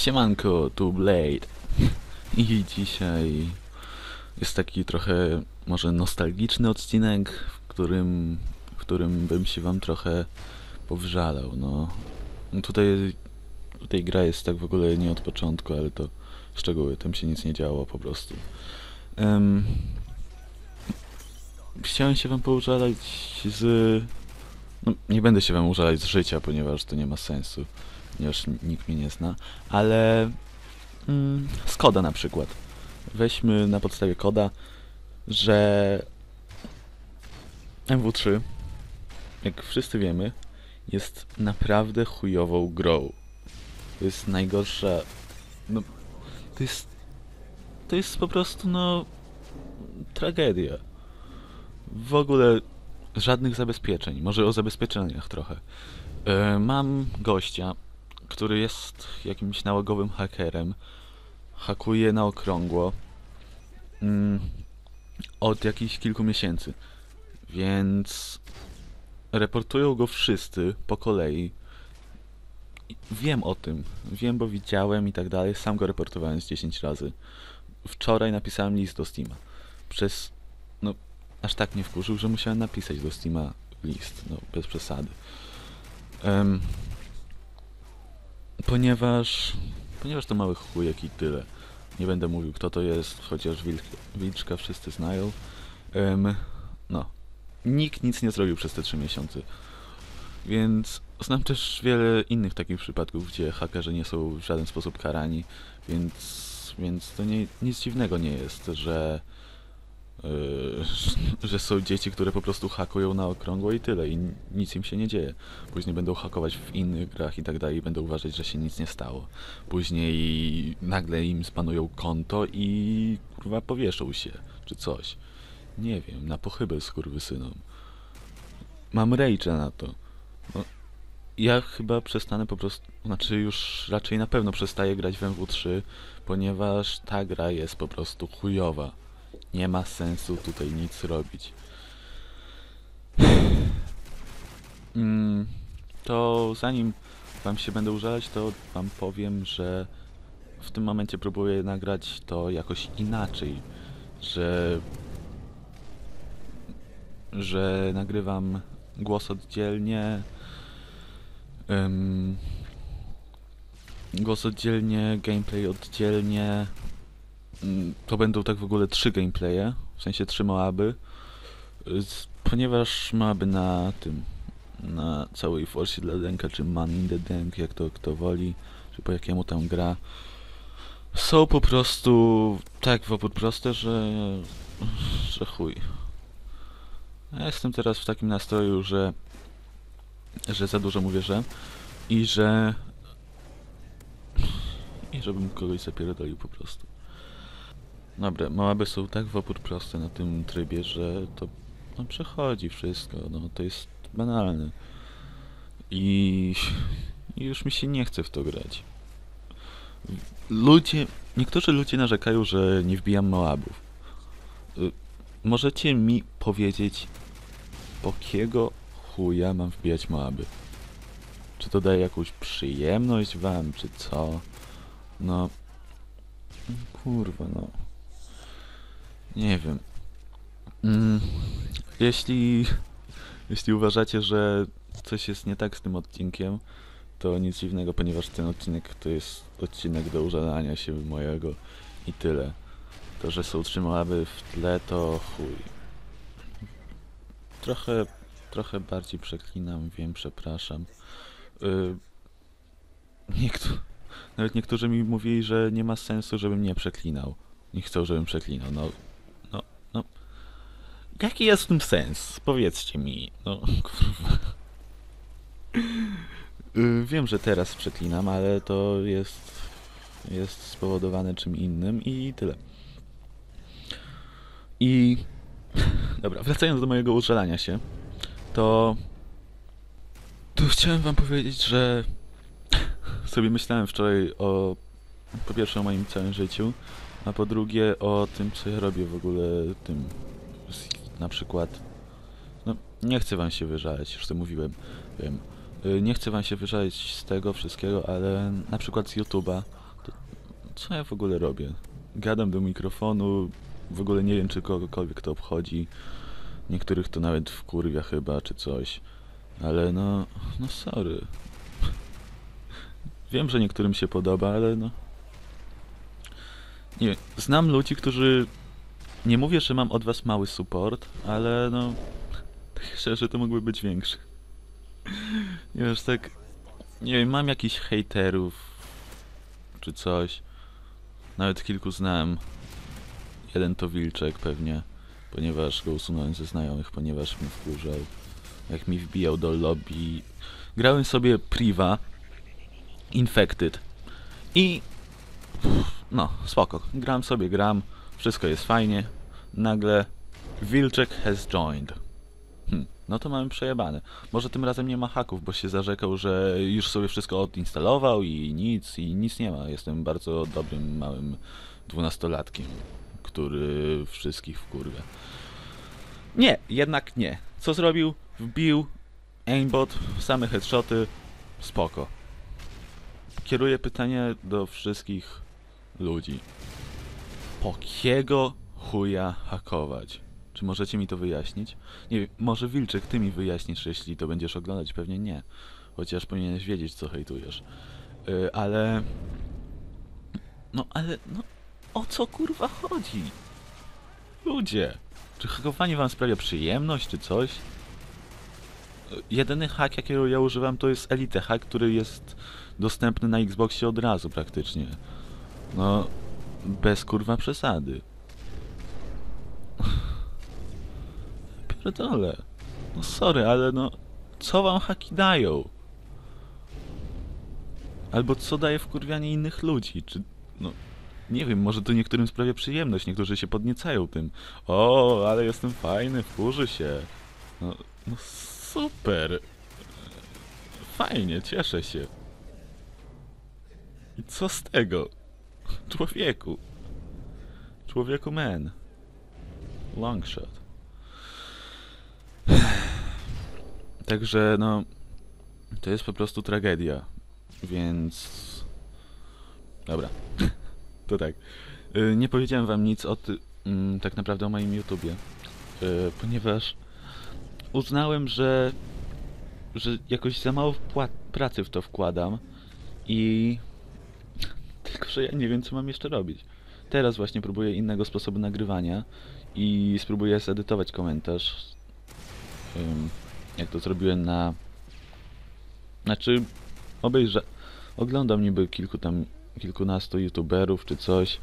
Siemanko, tu Blade. I dzisiaj jest taki trochę może nostalgiczny odcinek, w którym, w którym bym się wam trochę powżalał, no. Tutaj, tutaj gra jest tak w ogóle nie od początku, ale to szczegóły, tam się nic nie działo po prostu. Em, chciałem się wam poużalać z... No, nie będę się wam użalać z życia, ponieważ to nie ma sensu, ponieważ nikt mnie nie zna, ale mm, z koda na przykład. Weźmy na podstawie koda, że MW3, jak wszyscy wiemy, jest naprawdę chujową grą. To jest najgorsza... No, to jest... To jest po prostu, no... Tragedia. W ogóle żadnych zabezpieczeń. Może o zabezpieczeniach trochę. E, mam gościa, który jest jakimś nałogowym hakerem. Hakuje na okrągło. Mm, od jakichś kilku miesięcy. Więc reportują go wszyscy po kolei. Wiem o tym. Wiem, bo widziałem i tak dalej. Sam go reportowałem z 10 razy. Wczoraj napisałem list do Steama. Przez... No, aż tak mnie wkurzył, że musiałem napisać do Steama list. No, bez przesady. Em, ponieważ... Ponieważ to mały chujek i tyle. Nie będę mówił kto to jest, chociaż wilk, wilczka wszyscy znają. Em, no. Nikt nic nie zrobił przez te 3 miesiące. Więc znam też wiele innych takich przypadków, gdzie hakerzy nie są w żaden sposób karani, więc, więc to nie, nic dziwnego nie jest, że, yy, że są dzieci, które po prostu hakują na okrągło i tyle, i nic im się nie dzieje. Później będą hakować w innych grach i tak dalej, i będą uważać, że się nic nie stało. Później nagle im spanują konto i kurwa powieszą się, czy coś. Nie wiem, na pochybę skurwysynom. Mam rage'a na to. No, ja chyba przestanę po prostu, znaczy już raczej na pewno przestaję grać w MW3, ponieważ ta gra jest po prostu chujowa. Nie ma sensu tutaj nic robić. Mm, to zanim wam się będę użalać, to wam powiem, że w tym momencie próbuję nagrać to jakoś inaczej, że że nagrywam głos oddzielnie. ym, głos oddzielnie, gameplay oddzielnie. Ym, To będą tak w ogóle trzy gameplaye, w sensie trzy Moaby. Ponieważ Moaby na tym, na całej Forsie dla Denka, czy Man in the Denk, jak to kto woli, czy po jakiemu tam gra, są po prostu tak w opór proste, że, że chuj. Ja jestem teraz w takim nastroju, że że za dużo mówię, że i że i żebym kogoś zapierdolił po prostu. Dobra, Moaby są tak w opór proste na tym trybie, że to no, przechodzi wszystko, no to jest banalne. I, I już mi się nie chce w to grać. Ludzie, niektórzy ludzie narzekają, że nie wbijam Moabów. Y, Możecie mi powiedzieć, po kiego chuja mam wbijać Moaby? Czy to daje jakąś przyjemność wam, czy co? No... Kurwa, no... Nie wiem. Mm, jeśli... Jeśli uważacie, że coś jest nie tak z tym odcinkiem, to nic dziwnego, ponieważ ten odcinek to jest odcinek do użalania się mojego i tyle. To, że są trzy Moaby w tle, to chuj. Trochę, trochę bardziej przeklinam, wiem, przepraszam. Yy, niektó- nawet niektórzy mi mówili, że nie ma sensu, żebym nie przeklinał. Nie chcą, żebym przeklinał. No. Jaki jest w tym sens? Powiedzcie mi. No, kurwa. Yy, wiem, że teraz przeklinam, ale to jest, jest spowodowane czym innym i tyle. I dobra, wracając do mojego użalania się, to to chciałem wam powiedzieć, że sobie myślałem wczoraj o po pierwsze o moim całym życiu, a po drugie o tym, co ja robię w ogóle tym na przykład no nie chcę wam się wyżalać, już to mówiłem, wiem. Y, Nie chcę wam się wyżalać z tego wszystkiego, ale na przykład z YouTube'a co ja w ogóle robię? Gadam do mikrofonu, w ogóle nie wiem, czy kogokolwiek to obchodzi. Niektórych to nawet wkurwia chyba, czy coś. Ale no, no sorry. Wiem, że niektórym się podoba, ale no... Nie wiem, znam ludzi, którzy... Nie mówię, że mam od was mały support, ale no... Szczerze, to mógłby być większy. Wiesz, tak... Nie wiem, mam jakichś hejterów, czy coś. Nawet kilku znałem. Jeden to Wilczek pewnie, ponieważ go usunąłem ze znajomych, ponieważ mnie wkurzał. Jak mi wbijał do lobby. Grałem sobie Priva Infected i no, spoko. Gram sobie, gram, wszystko jest fajnie. Nagle Wilczek has joined. Hm, no to mamy przejebane. Może tym razem nie ma haków, bo się zarzekał, że już sobie wszystko odinstalował i nic, i nic nie ma. Jestem bardzo dobrym, małym dwunastolatkiem, który wszystkich wkurwia. Nie, jednak nie. Co zrobił? Wbił aimbot, same headshoty, spoko. Kieruję pytanie do wszystkich ludzi. Po kiego chuja hakować? Czy możecie mi to wyjaśnić? Nie może Wilczek, ty mi wyjaśnisz, jeśli to będziesz oglądać. Pewnie nie. Chociaż powinieneś wiedzieć, co hejtujesz. Yy, ale... No, ale... No, o co kurwa chodzi? Ludzie! Czy hakowanie wam sprawia przyjemność, czy coś? Yy, Jedyny hack, jakiego ja używam, to jest Elite Hack, który jest dostępny na Xboxie od razu praktycznie. No, bez kurwa przesady. Pierdolę. No sorry, ale no, co wam haki dają? Albo co daje wkurwianie innych ludzi? Czy, no, nie wiem, może to niektórym sprawia przyjemność, niektórzy się podniecają tym. O, ale jestem fajny, wkurzy się. No, no super. Fajnie, cieszę się. I co z tego? Człowieku. Człowieku man. Longshot. Także no, to jest po prostu tragedia. Więc. Dobra. to tak. Y, Nie powiedziałem wam nic o ty, mm, tak naprawdę o moim YouTubie. Y, Ponieważ uznałem, że że jakoś za mało pracy w to wkładam i ja nie wiem, co mam jeszcze robić. Teraz właśnie próbuję innego sposobu nagrywania i spróbuję zedytować komentarz. Ym, jak to zrobiłem na... Znaczy, obejrzę... Oglądam niby kilku tam, kilkunastu youtuberów czy coś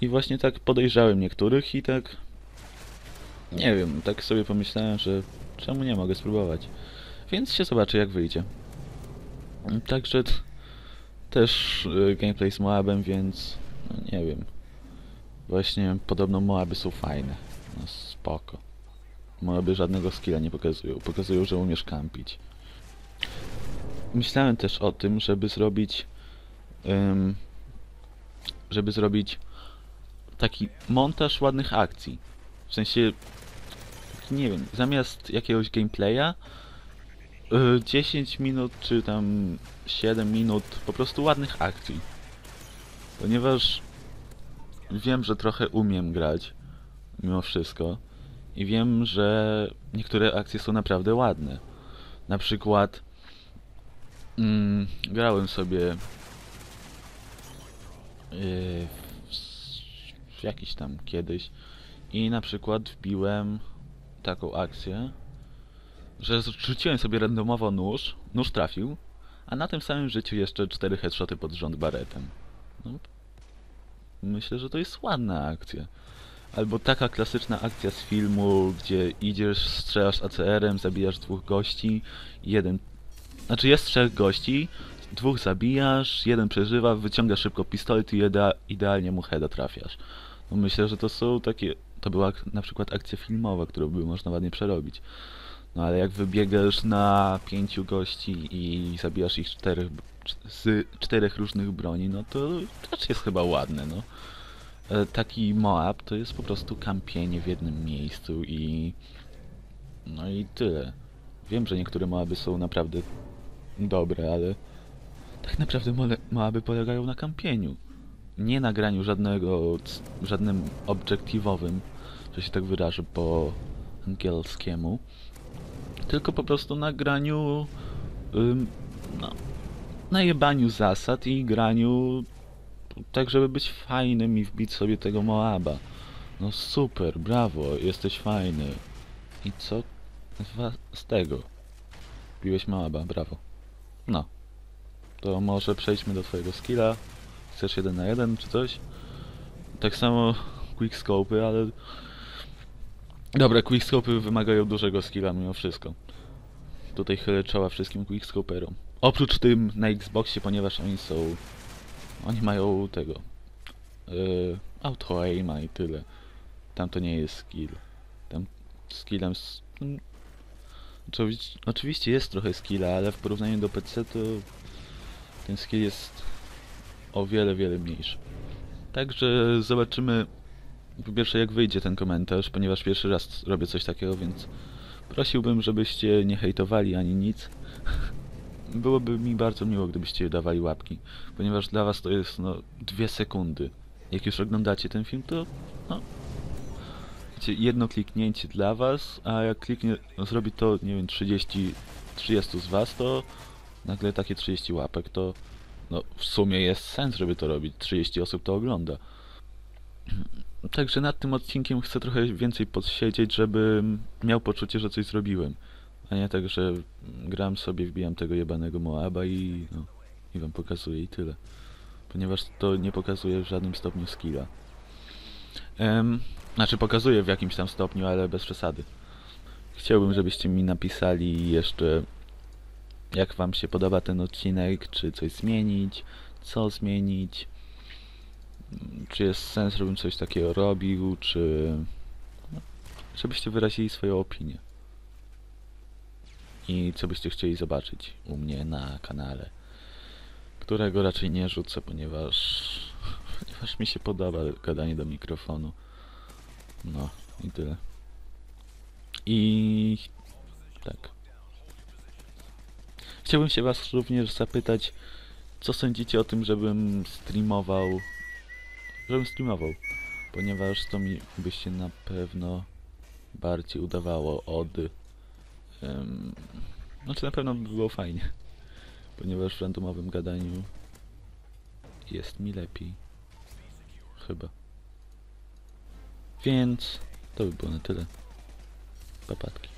i właśnie tak podejrzałem niektórych i tak... Nie wiem, tak sobie pomyślałem, że czemu nie mogę spróbować. Więc się zobaczy jak wyjdzie. Także też y, gameplay z Moabem, więc no nie wiem. Właśnie podobno Moaby są fajne. No spoko. Moaby żadnego skilla nie pokazują. Pokazują, że umiesz kampić. Myślałem też o tym, żeby zrobić ym, żeby zrobić taki montaż ładnych akcji. W sensie nie wiem, zamiast jakiegoś gameplaya 10 minut czy tam 7 minut po prostu ładnych akcji. Ponieważ wiem, że trochę umiem grać mimo wszystko i wiem, że niektóre akcje są naprawdę ładne. Na przykład mm, grałem sobie yy, w, w jakiś tam kiedyś i na przykład wbiłem taką akcję, że rzuciłem sobie randomowo nóż, nóż trafił, a na tym samym życiu jeszcze cztery headshoty pod rząd baretem. No, myślę, że to jest ładna akcja. Albo taka klasyczna akcja z filmu, gdzie idziesz, strzelasz ACR-em, zabijasz dwóch gości, jeden... Znaczy jest trzech gości, dwóch zabijasz, jeden przeżywa, wyciągasz szybko pistolet i idea idealnie mu heada trafiasz. No myślę, że to są takie... To była na przykład akcja filmowa, którą by można ładnie przerobić. No ale jak wybiegasz na pięciu gości i zabijasz ich czterech, z czterech różnych broni, no to też jest chyba ładne, no. E, Taki Moab to jest po prostu kampienie w jednym miejscu i... No i tyle. Wiem, że niektóre Moaby są naprawdę dobre, ale... Tak naprawdę Moaby polegają na kampieniu. nie nagraniu żadnego, c- żadnym obiektywowym, że się tak wyrażę po angielskiemu, tylko po prostu nagraniu ym, no, najebaniu zasad i graniu tak, żeby być fajnym i wbić sobie tego Moaba. No super, brawo, jesteś fajny. I co z tego? Biłeś Moaba, brawo. No. To może przejdźmy do twojego skilla. Chcesz jeden na jeden czy coś? Tak samo quickscope'y, ale... Dobra, quickscope'y wymagają dużego skilla mimo wszystko. Tutaj chylę czoła wszystkim quickscoperom. Oprócz tym na Xboxie, ponieważ oni są... Oni mają tego... Yy, auto aima i tyle. Tam to nie jest skill. Tam skillem... mm, oczywiście jest trochę skilla, ale w porównaniu do PC to ten skill jest o wiele, wiele mniejszy. Także zobaczymy po pierwsze jak wyjdzie ten komentarz, ponieważ pierwszy raz robię coś takiego, więc prosiłbym, żebyście nie hejtowali ani nic. Byłoby mi bardzo miło, gdybyście dawali łapki, ponieważ dla was to jest no dwie sekundy. Jak już oglądacie ten film, to no wiecie, jedno kliknięcie dla was, a jak kliknie, no, zrobi to, nie wiem, 30, 30 z was, to nagle takie 30 łapek, to no w sumie jest sens, żeby to robić. 30 osób to ogląda. Także nad tym odcinkiem chcę trochę więcej podsiedzieć, żebym miał poczucie, że coś zrobiłem. A nie tak, że gram sobie, wbijam tego jebanego Moaba i no, i wam pokazuję i tyle. Ponieważ to nie pokazuje w żadnym stopniu skilla. Em, znaczy pokazuje w jakimś tam stopniu, ale bez przesady. Chciałbym, żebyście mi napisali jeszcze jak wam się podoba ten odcinek, czy coś zmienić, co zmienić, czy jest sens, żebym coś takiego robił, czy no, żebyście wyrazili swoją opinię. I co byście chcieli zobaczyć u mnie na kanale, którego raczej nie rzucę, ponieważ ponieważ mi się podoba gadanie do mikrofonu. No i tyle. I tak. Chciałbym się was również zapytać, co sądzicie o tym, żebym streamował, żebym streamował, ponieważ to mi by się na pewno bardziej udawało od, um, znaczy na pewno by było fajnie, ponieważ w randomowym gadaniu jest mi lepiej, chyba. Więc to by było na tyle. Papatki.